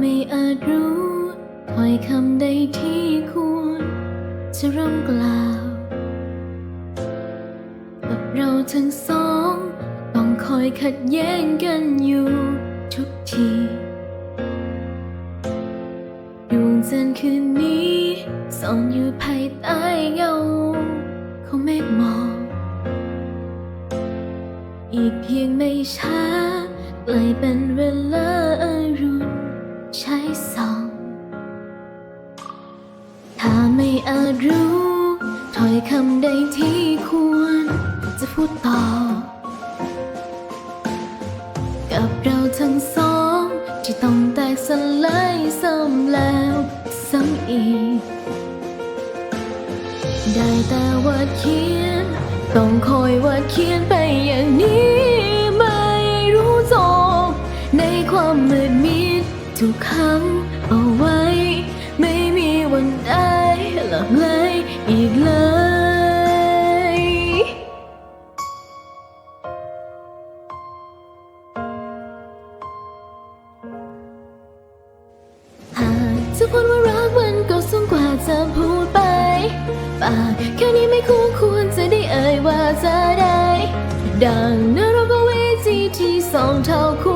ไม่อาจรู้ถ้อยคำใดที่ควร จะร่ำกล่าวกับเราทั้งสอง ต้องคอยขัดแย้งกันอยู่ทุกทีดวงจันทร์คืนนี้ส่องอยู่ภายใต้เงาของเมฆหมอกอีกเพียงไม่ช้ากล้เป็นเวลาอรุณ ใช้ส่อง ถ้าไม่อาจรู้ถ้อยคำใดที่ควร จะพูดต่อ กับเราทั้งสองที่ต้องแตกสลายซ้ำแล้วซ้ำอีก ได้แต่วาดเขียน ต้องคอยวาดเขียนไปอย่างนี้ ไม่รู้จบในความมืดมิด ถูกขังเอาไว้ ไม่มีวันได้หลับไหลอีกเลยหากจะพูดว่ารักมันก็สูงกว่าจะพูดไปปากแค่นี้ไม่คู่ควรจะได้เอ่ยว่าจะได้ ดังนั้นเราก็เวทีที่สองเท่าคู่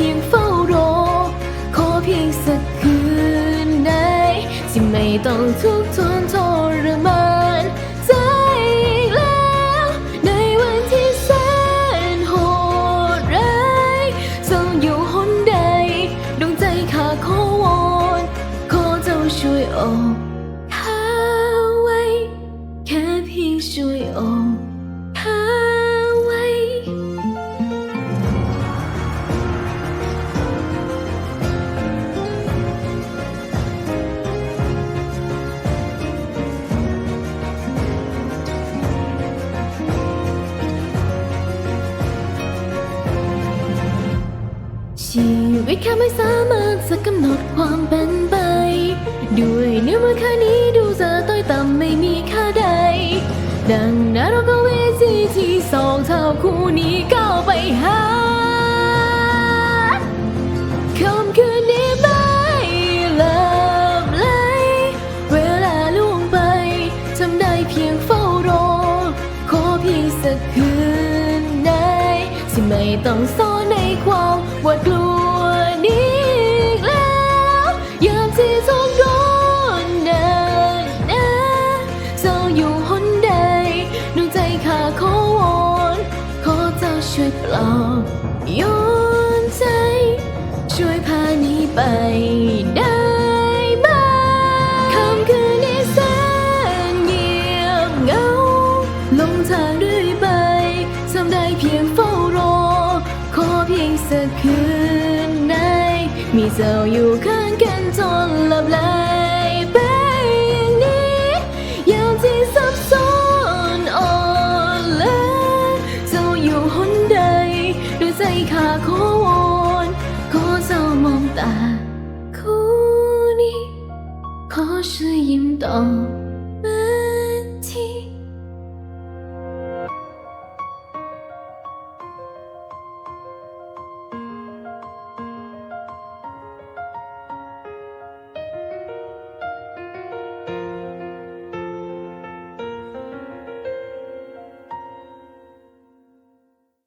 พียงเฝ้ารอ ขอเพียงสักคืนไหนที่ไม่ต้องทุกข์ทนทรมานใจอีกแล้ว ในวันที่แสนโหดร้ายต้องอยู่หนใดดวงใจข้าขอวอนขอเจ้าช่วยออกข้าไว้ แค่เพียงช่วยออ วิตแค่ไม่สามารถจะกำหนดความเป็นไป ด้วยเนื้อมือแค่นี้ดูจะต้อยต่ำไม่มีค่าใด ดังนั้นเราก็เวทีที่สองเท่าคู่นี้ก้าวไปหาคำคืนนี้ไม่หลับไหลเวลาล่วงไปทำได้เพียงเฝ้ารอ ขอเพียงสักคืนไหนที่ไม่ต้องซ่อนในความหวาดกลัว ช่อบโยนใจ ช่วยพาหนี้ไปได้ไหมคำคืนนี้แสนเงียบเหงาลงทางเรื่อยไปทำได้เพียงเฝ้ารอ ขอเพียงสักคืนไหนมีเจ้าอยู่ข้างกันจนหลับไหลเองต